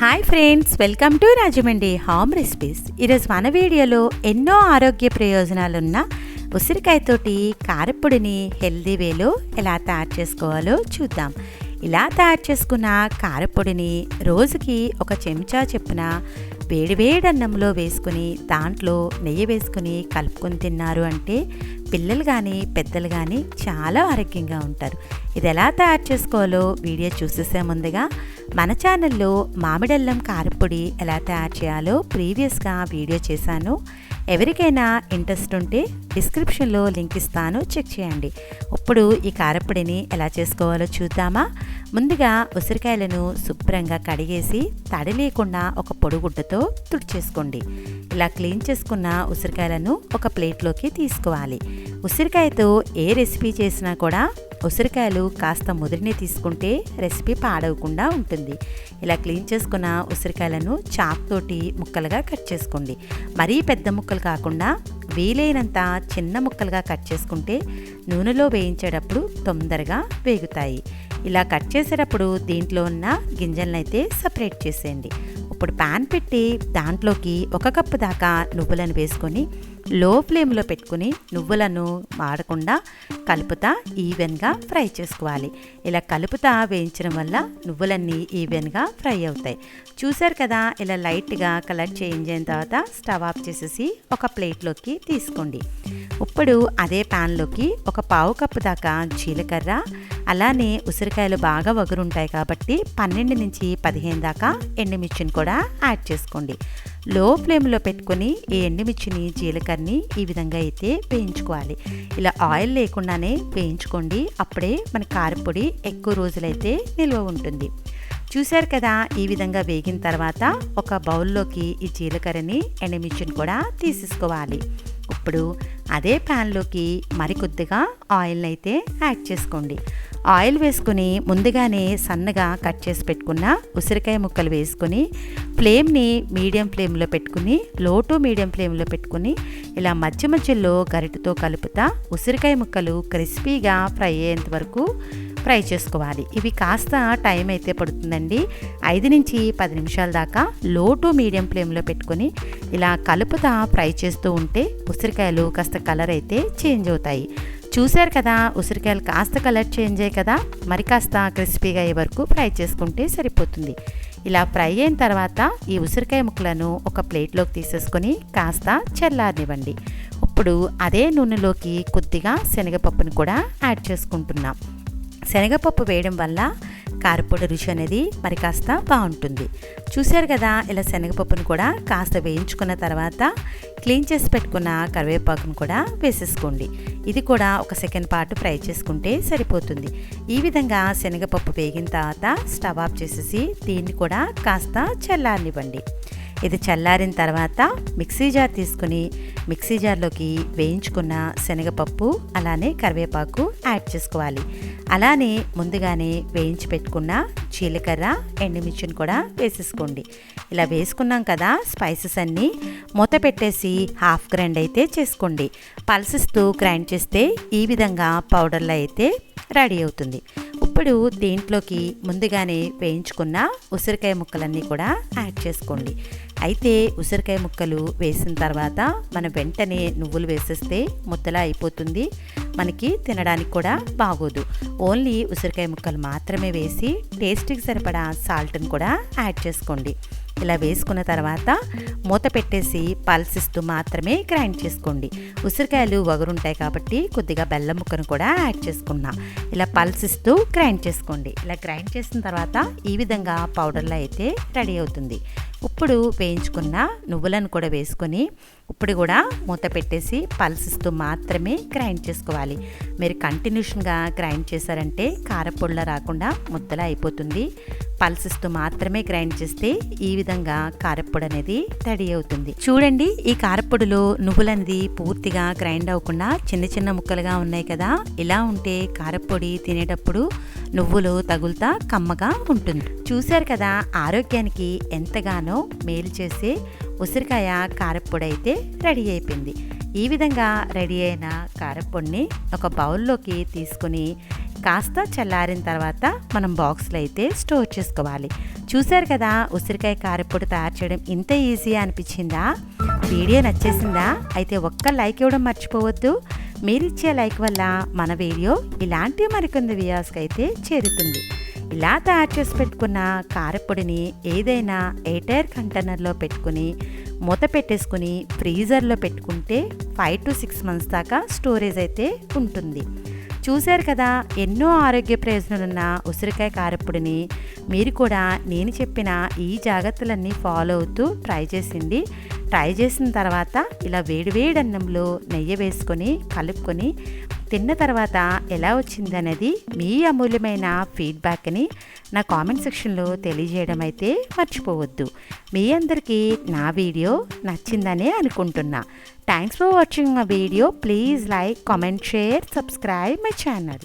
Hi friends welcome to Rajahmundry home recipes ఈరోజు మన వీడియోలో ఎన్నో ఆరోగ్య ప్రయోజనాలున్న ఉసిరికాయతోటి కారపొడిని హెల్దీ వేలో ఎలా తయారు చేసుకోవాలో చూద్దాం. ఇలా తయారు చేసుకున్న కారపొడిని రోజుకి ఒక చెంచా చెప్పున వేడివేడి అన్నంలో వేసుకుని దాంట్లో నెయ్యి వేసుకుని కలుపుకొని తిన్నారు అంటే పిల్లలు కానీ పెద్దలు కానీ చాలా ఆరోగ్యంగా ఉంటారు. ఇది ఎలా తయారు చేసుకోవాలో వీడియో చూసేసే ముందుగా మన ఛానల్లో మామిడల్లం కారపొడి ఎలా తయారు చేయాలో ప్రీవియస్గా వీడియో చేశాను. ఎవరికైనా ఇంట్రెస్ట్ ఉంటే డిస్క్రిప్షన్లో లింక్ ఇస్తాను చెక్ చేయండి. ఇప్పుడు ఈ కారపొడిని ఎలా చేసుకోవాలో చూద్దామా? ముందుగా ఉసిరికాయలను శుభ్రంగా కడిగేసి తడి లేకుండా ఒక పొడిగుడ్డతో తుడిచేసుకోండి. ఇలా క్లీన్ చేసుకున్న ఉసిరికాయలను ఒక ప్లేట్లోకి తీసుకోవాలి. ఉసిరికాయతో ఏ రెసిపీ చేసినా కూడా ఉసిరికాయలు కాస్త ముదిరిని తీసుకుంటే రెసిపీ పాడవకుండా ఉంటుంది. ఇలా క్లీన్ చేసుకున్న ఉసిరికాయలను చాక్ తోటి ముక్కలుగా కట్ చేసుకోండి. మరీ పెద్ద ముక్కలు కాకుండా వీలైనంత చిన్న ముక్కలుగా కట్ చేసుకుంటే నూనెలో వేయించేటప్పుడు తొందరగా వేగుతాయి. ఇలా కట్ చేసేటప్పుడు దీంట్లో ఉన్న గింజలనైతే సపరేట్ చేసేయండి. ఇప్పుడు ప్యాన్ పెట్టి దాంట్లోకి ఒక కప్పు దాకా నువ్వులను వేసుకొని లో ఫ్లేమ్లో పెట్టుకుని నువ్వులను మాడకుండా కలుపుతా ఈవెన్గా ఫ్రై చేసుకోవాలి. ఇలా కలుపుతా వేయించడం వల్ల నువ్వులన్నీ ఈవెన్గా ఫ్రై అవుతాయి. చూసారు కదా ఇలా లైట్గా కలర్ చేంజ్ అయిన తర్వాత స్టవ్ ఆఫ్ చేసేసి ఒక ప్లేట్లోకి తీసుకోండి. ఇప్పుడు అదే ప్యాన్లోకి ఒక పావు కప్పు దాకా జీలకర్ర అలానే ఉసిరికాయలు బాగా వగురుంటాయి కాబట్టి పన్నెండు నుంచి పదిహేను దాకా ఎండుమిర్చిని కూడా యాడ్ చేసుకోండి. లో ఫ్లేమ్లో పెట్టుకొని ఈ ఎండుమిర్చిని జీలకర్రని ఈ విధంగా అయితే వేయించుకోవాలి. ఇలా ఆయిల్ లేకుండానే వేయించుకోండి. అప్పుడే మన కారపొడి ఎక్కువ రోజులైతే నిల్వ ఉంటుంది. చూశారు కదా ఈ విధంగా వేగిన తర్వాత ఒక బౌల్లోకి ఈ జీలకర్రని ఎండుమిర్చిని కూడా తీసేసుకోవాలి. ఇప్పుడు అదే ప్యాన్లోకి మరికొద్దిగా ఆయిల్ని అయితే యాడ్ చేసుకోండి. ఆయిల్ వేసుకుని ముందుగానే సన్నగా కట్ చేసి పెట్టుకున్న ఉసిరికాయ ముక్కలు వేసుకొని ఫ్లేమ్ని మీడియం ఫ్లేమ్లో పెట్టుకుని లో టు మీడియం ఫ్లేమ్లో పెట్టుకుని ఇలా మధ్య మధ్యలో గరిటతో కలుపుతా ఉసిరికాయ ముక్కలు క్రిస్పీగా ఫ్రై అయ్యేంత వరకు ఫ్రై చేసుకోవాలి. ఇవి కాస్త టైం అయితే పడుతుందండి. ఐదు నుంచి పది నిమిషాల దాకా లో టు మీడియం ఫ్లేమ్లో పెట్టుకొని ఇలా కలుపుతా ఫ్రై చేస్తూ ఉంటే ఉసిరికాయలు కాస్త కలర్ అయితే చేంజ్ అవుతాయి. చూశారు కదా ఉసిరికాయలు కాస్త కలర్ చేంజ్ అయ్యి కదా మరి కాస్త క్రిస్పీగా అయ్యే వరకు ఫ్రై చేసుకుంటే సరిపోతుంది. ఇలా ఫ్రై అయిన తర్వాత ఈ ఉసిరికాయ ముక్కలను ఒక ప్లేట్లోకి తీసేసుకొని కాస్త చల్లారనివ్వండి. ఇప్పుడు అదే నూనెలోకి కొద్దిగా శనగపప్పును కూడా యాడ్ చేసుకుంటున్నాం. శనగపప్పు వేయడం వల్ల కారపొడి రుచి అనేది మరి కాస్త బాగుంటుంది. చూశారు కదా ఇలా శనగపప్పును కూడా కాస్త వేయించుకున్న తర్వాత క్లీన్ చేసి పెట్టుకున్న కరివేపాకును కూడా వేసేసుకోండి. ఇది కూడా ఒక సెకండ్ పాటు ఫ్రై చేసుకుంటే సరిపోతుంది. ఈ విధంగా శనగపప్పు వేగిన తర్వాత స్టవ్ ఆఫ్ చేసేసి దీన్ని కూడా కాస్త చల్లారనివ్వండి. ఇది చల్లారిన తర్వాత మిక్సీ జార్ తీసుకుని మిక్సీ జార్లోకి వేయించుకున్న శనగపప్పు అలానే కరివేపాకు యాడ్ చేసుకోవాలి. అలానే ముందుగానే వేయించి పెట్టుకున్న జీలకర్ర ఎండుమిర్చిని కూడా వేసేసుకోండి. ఇలా వేసుకున్నాం కదా స్పైసెస్ అన్నీ మూత పెట్టేసి హాఫ్ గ్రైండ్ అయితే చేసుకోండి. పల్సిస్తూ గ్రైండ్ చేస్తే ఈ విధంగా పౌడర్లో అయితే రెడీ అవుతుంది. ఇప్పుడు దీంట్లోకి ముందుగానే వేయించుకున్న ఉసిరికాయ ముక్కలన్నీ కూడా యాడ్ చేసుకోండి. అయితే ఉసిరికాయ ముక్కలు వేసిన తర్వాత మనం వెంటనే నువ్వులు వేసేస్తే ముద్దలా అయిపోతుంది. మనకి తినడానికి కూడా బాగోదు. ఓన్లీ ఉసిరికాయ ముక్కలు మాత్రమే వేసి టేస్ట్కి సరిపడా సాల్ట్ని కూడా యాడ్ చేసుకోండి. ఇలా వేసుకున్న తర్వాత మూత పెట్టేసి పల్సిస్తూ మాత్రమే గ్రైండ్ చేసుకోండి. ఉసిరికాయలు వగరుంటాయి కాబట్టి కొద్దిగా బెల్లం ముక్కను కూడా యాడ్ చేసుకున్నా. ఇలా పల్సిస్తూ గ్రైండ్ చేసుకోండి. ఇలా గ్రైండ్ చేసిన తర్వాత ఈ విధంగా పౌడర్లో అయితే రెడీ అవుతుంది. ఇప్పుడు వేయించుకున్న నువ్వులను కూడా వేసుకొని ఇప్పుడు కూడా మూత పెట్టేసి పల్సిస్తూ మాత్రమే గ్రైండ్ చేసుకోవాలి. మీరు కంటిన్యూషన్గా గ్రైండ్ చేశారంటే కారపొడిలా రాకుండా ముద్దలా అయిపోతుంది. పల్సిస్తూ మాత్రమే గ్రైండ్ చేస్తే ఈ విధంగా కారప్పొడి అనేది రెడీ అవుతుంది. చూడండి ఈ కారప్పొడిలో నువ్వులనేది పూర్తిగా గ్రైండ్ అవ్వకుండా చిన్న చిన్న ముక్కలుగా ఉన్నాయి కదా. ఇలా ఉంటే కారప్పొడి తినేటప్పుడు నువ్వులు తగులుతా కమ్మగా ఉంటుంది. చూశారు కదా ఆరోగ్యానికి ఎంతగానో మేలు చేసే ఉసిరికాయ కారప్పొడి అయితే రెడీ అయిపోయింది. ఈ విధంగా రెడీ అయిన కారప్పొడిని ఒక బౌల్లోకి తీసుకుని కాస్త చల్లారిన తర్వాత మనం బాక్స్లో అయితే స్టోర్ చేసుకోవాలి. చూశారు కదా ఉసిరికాయ కారపొడి తయారు చేయడం ఇంత ఈజీ అనిపించిందా? వీడియో నచ్చేసిందా? అయితే ఒక్క లైక్ ఇవ్వడం మర్చిపోవద్దు. మీరిచ్చే లైక్ వల్ల మన వీడియో ఇలాంటి మరికొన్ని వ్యూయర్స్కి అయితే చేరుతుంది. ఇలా తయారు చేసి పెట్టుకున్న కారపొడిని ఏదైనా ఎయిర్ కంటైనర్లో పెట్టుకుని మూత పెట్టేసుకుని ఫ్రీజర్లో పెట్టుకుంటే ఫైవ్ టు సిక్స్ మంత్స్ దాకా స్టోరేజ్ అయితే ఉంటుంది. చూశారు కదా ఎన్నో ఆరోగ్య ప్రయోజనాలున్న ఉసిరికాయ కారపొడిని మీరు కూడా నేను చెప్పిన ఈ జాగ్రత్తలన్నీ ఫాలో అవుతూ ట్రై చేసింది. ట్రై చేసిన తర్వాత ఇలా వేడివేడి అన్నంలో నెయ్యి వేసుకొని కలుపుకొని తిన్న తర్వాత ఎలా వచ్చింది అనేది మీ అమూల్యమైన ఫీడ్బ్యాక్ని నా కామెంట్ సెక్షన్లో తెలియజేయడం అయితే మర్చిపోవద్దు. మీ అందరికీ నా వీడియో నచ్చిందనే అనుకుంటున్నా. Thanks for watching my video please like comment share subscribe my channel